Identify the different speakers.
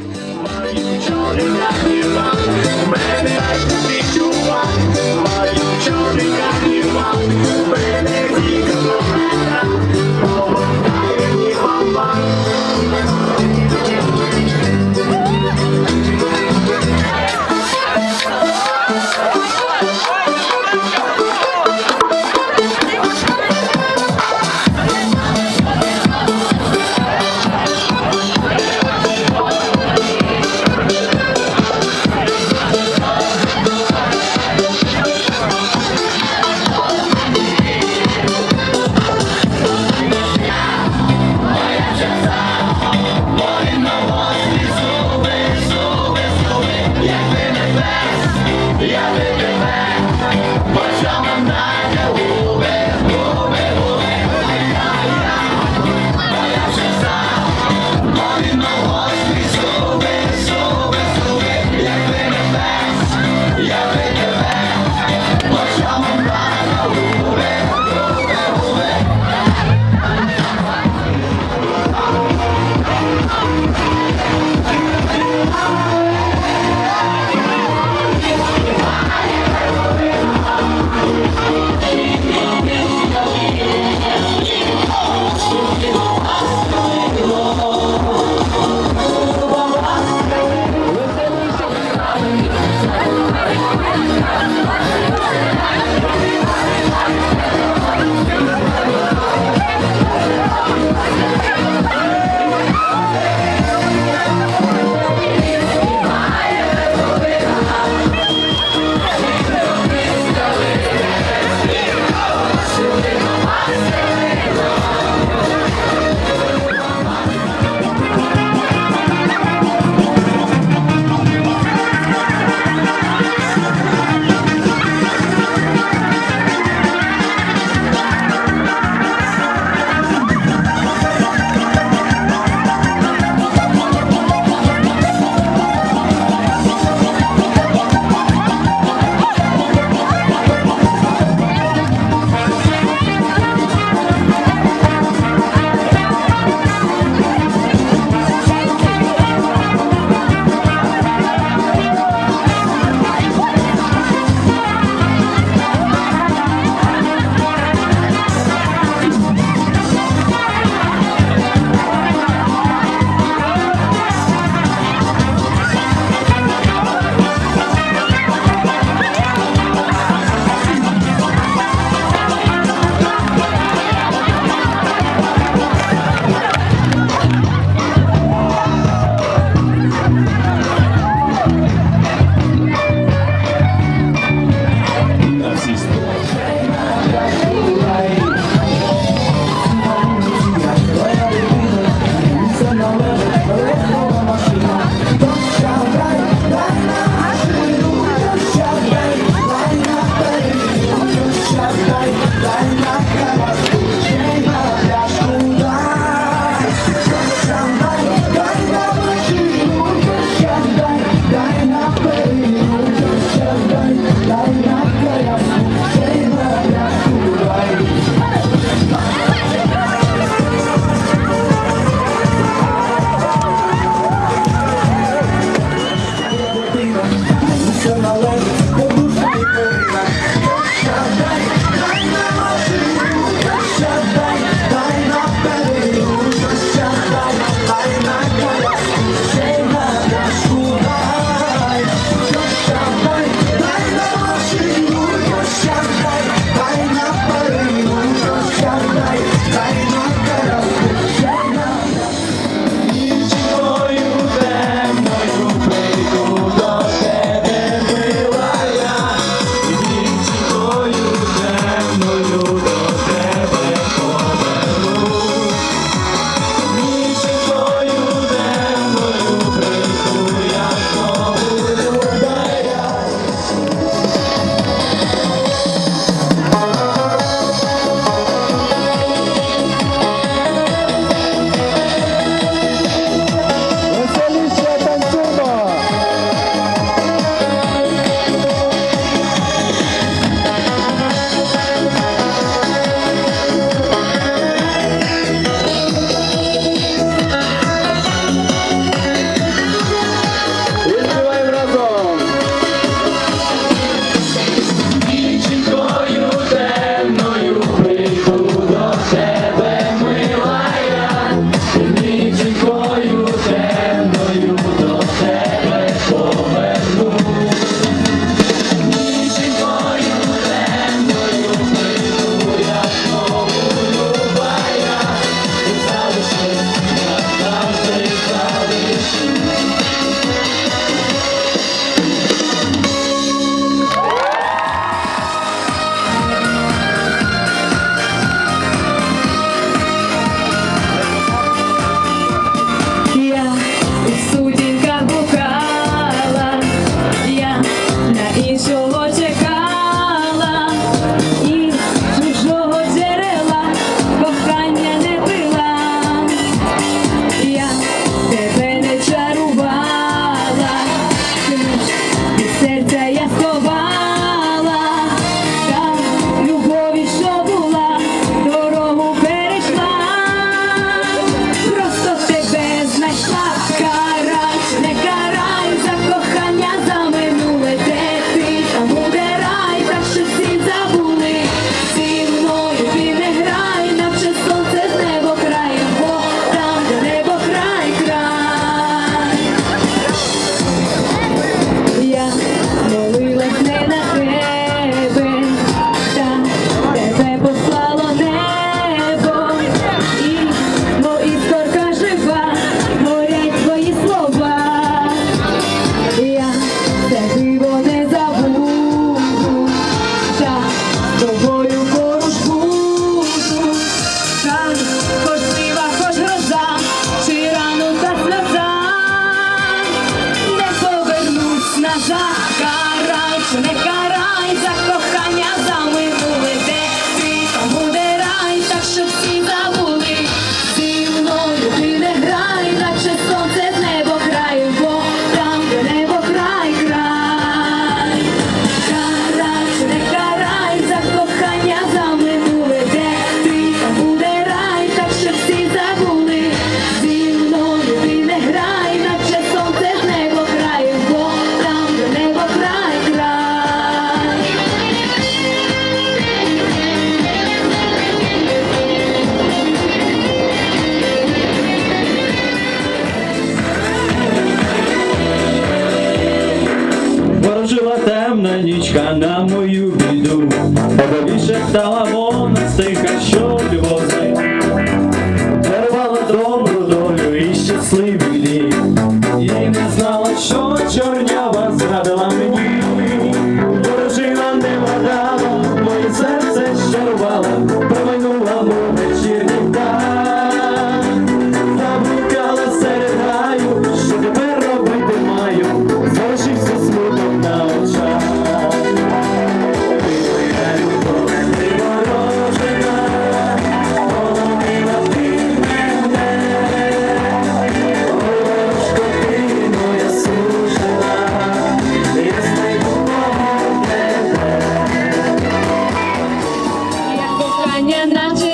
Speaker 1: Why You jolly me wrong? Maybe I can be your wife. нічка на мою біду, побовіше стала вона стиха, що любов дарувала добру долю і щасливий лік, і не знала, що чорнява зрадила мені.
Speaker 2: nie na.